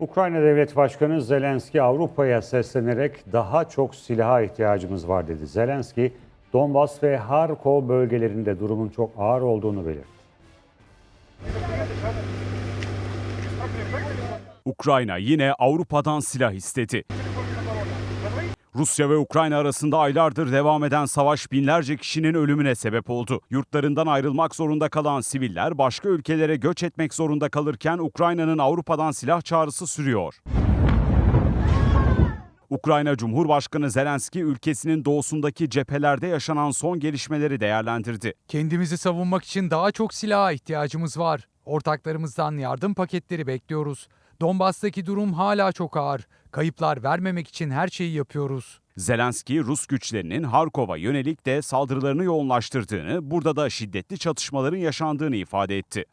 Ukrayna Devlet Başkanı Zelenski Avrupa'ya seslenerek daha çok silaha ihtiyacımız var dedi. Zelenski, Donbas ve Harkov bölgelerinde durumun çok ağır olduğunu belirtti. Ukrayna yine Avrupa'dan silah istedi. Rusya ve Ukrayna arasında aylardır devam eden savaş binlerce kişinin ölümüne sebep oldu. Yurtlarından ayrılmak zorunda kalan siviller başka ülkelere göç etmek zorunda kalırken Ukrayna'nın Avrupa'dan silah çağrısı sürüyor. Ukrayna Cumhurbaşkanı Zelenski ülkesinin doğusundaki cephelerde yaşanan son gelişmeleri değerlendirdi. Kendimizi savunmak için daha çok silaha ihtiyacımız var. Ortaklarımızdan yardım paketleri bekliyoruz. Donbas'taki durum hala çok ağır. Kayıplar vermemek için her şeyi yapıyoruz. Zelenski, Rus güçlerinin Harkov'a yönelik de saldırılarını yoğunlaştırdığını, burada da şiddetli çatışmaların yaşandığını ifade etti.